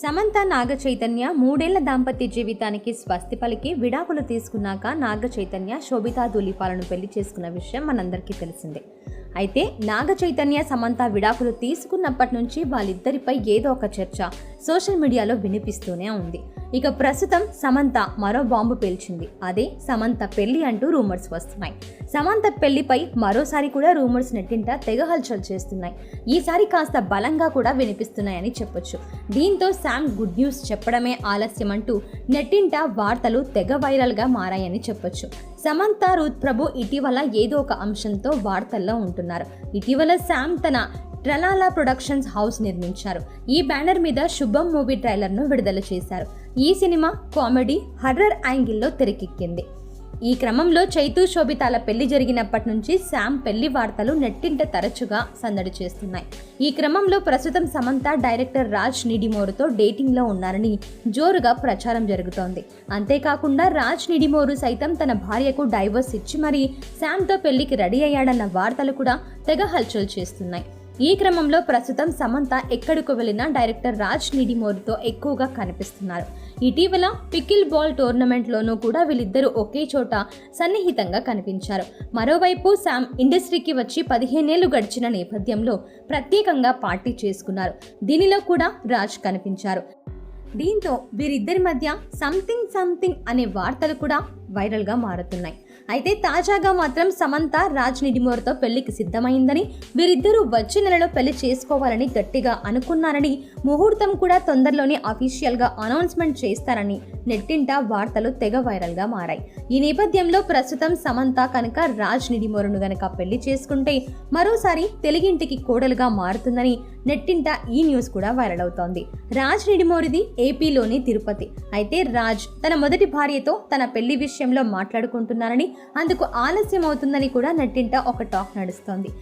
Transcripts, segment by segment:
సమంత నాగ చైతన్య మూడేళ్ళ దాంపత్య జీవితానికి స్వస్తి పలికి విడాకులు తీసుకున్నాక నాగ చైతన్య శోభితా దూలిపాలను పెళ్ళి చేసుకున్న విషయం మనందరికీ తెలిసిందే. అయితే నాగ చైతన్య సమంత విడాకులు తీసుకున్నప్పటి నుంచి వాళ్ళిద్దరిపై ఏదో ఒక చర్చ సోషల్ మీడియాలో వినిపిస్తూనే ఉంది. ఇక ప్రస్తుతం సమంత మరో బాంబు పేల్చింది. అదే సమంత పెళ్ళి అంటూ రూమర్స్ వస్తున్నాయి. సమంత పెళ్ళిపై మరోసారి కూడా రూమర్స్ నెట్టింట తెగ హల్చల్ చేస్తున్నాయి. ఈసారి కాస్త బలంగా కూడా వినిపిస్తున్నాయని చెప్పొచ్చు. దీంతో శామ్ గుడ్ న్యూస్ చెప్పడమే ఆలస్యం అంటూ నెట్టింట వార్తలు తెగ వైరల్గా మారాయని చెప్పొచ్చు. సమంత రూత్ ప్రభు ఇటీవల ఏదో ఒక అంశంతో వార్తల్లో ఉంటున్నారు. ఇటీవల శామ్ తన ట్రలాలా ప్రొడక్షన్స్ హౌస్ నిర్మించారు. ఈ బ్యానర్ మీద శుభం మూవీ ట్రైలర్ను విడుదల చేశారు. ఈ సినిమా కామెడీ హర్రర్ యాంగిల్లో తెరకెక్కింది. ఈ క్రమంలో చైతు శోభితాల పెళ్ళి జరిగినప్పటి నుంచి శామ్ పెళ్ళి వార్తలు నెట్టింట తరచుగా సందడి చేస్తున్నాయి. ఈ క్రమంలో ప్రస్తుతం సమంత డైరెక్టర్ రాజ్ నిడిమోరుతో డేటింగ్లో ఉన్నారని జోరుగా ప్రచారం జరుగుతోంది. అంతేకాకుండా రాజ్ నిడిమోరు సైతం తన భార్యకు డైవర్స్ ఇచ్చి మరీ శామ్తో పెళ్ళికి రెడీ అయ్యాడన్న వార్తలు కూడా తెగ హల్చల్ చేస్తున్నాయి. ఈ క్రమంలో ప్రస్తుతం సమంత ఎక్కడికి వెళ్ళినా డైరెక్టర్ రాజ్ నిడిమోరుతో ఎక్కువగా కనిపిస్తున్నారు. ఇటీవల పికిల్ బాల్ టోర్నమెంట్లోనూ కూడా వీళ్ళిద్దరూ ఒకే చోట సన్నిహితంగా కనిపించారు. మరోవైపు శామ్ ఇండస్ట్రీకి వచ్చి పదిహేనేళ్ళు గడిచిన నేపథ్యంలో ప్రత్యేకంగా పార్టీ చేసుకున్నారు. దీనిలో కూడా రాజ్ కనిపించారు. దీంతో వీరిద్దరి మధ్య సంథింగ్ సంథింగ్ అనే వార్తలు కూడా వైరల్గా మారుతున్నాయి. అయితే తాజాగా మాత్రం సమంత రాజ్ నిడిమోర్తో పెళ్ళికి సిద్ధమైందని వీరిద్దరూ వచ్చే నెలలో పెళ్ళి చేసుకోవాలని గట్టిగా అనుకున్నారని ముహూర్తం కూడా తొందరలోనే అఫీషియల్గా అనౌన్స్మెంట్ చేస్తారని నెట్టింట వార్తలు తెగ వైరల్గా మారాయి. ఈ నేపథ్యంలో ప్రస్తుతం సమంత కనుక రాజ్ నిడిమోరును గనక పెళ్ళి చేసుకుంటే మరోసారి తెలుగింటికి కోడలుగా మారుతుందని నెట్టింట ఈ న్యూస్ కూడా వైరల్ అవుతోంది. రాజ్ నిడిమోరిది ఏపీలోని తిరుపతి. అయితే రాజ్ తన మొదటి భార్యతో తన పెళ్ళి విషయంలో మాట్లాడుకుంటున్నారని అందుకు ఆలస్యం అవుతుందని కూడా నెట్టింట ఒక టాక్ నడుస్తోంది.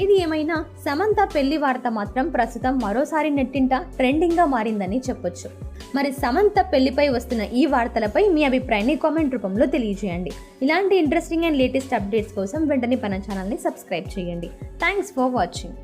ఏది ఏమైనా సమంత పెళ్ళి వార్త మాత్రం ప్రస్తుతం మరోసారి నెట్టింట ట్రెండింగ్గా మారిందని చెప్పొచ్చు. మరి సమంత పెళ్ళిపై వస్తున్న ఈ వార్తలపై మీ అభిప్రాయాన్ని కామెంట్ రూపంలో తెలియజేయండి. ఇలాంటి ఇంట్రెస్టింగ్ అండ్ లేటెస్ట్ అప్డేట్స్ కోసం వెంటనే మన ఛానల్ని సబ్స్క్రైబ్ చేయండి. Thanks for watching.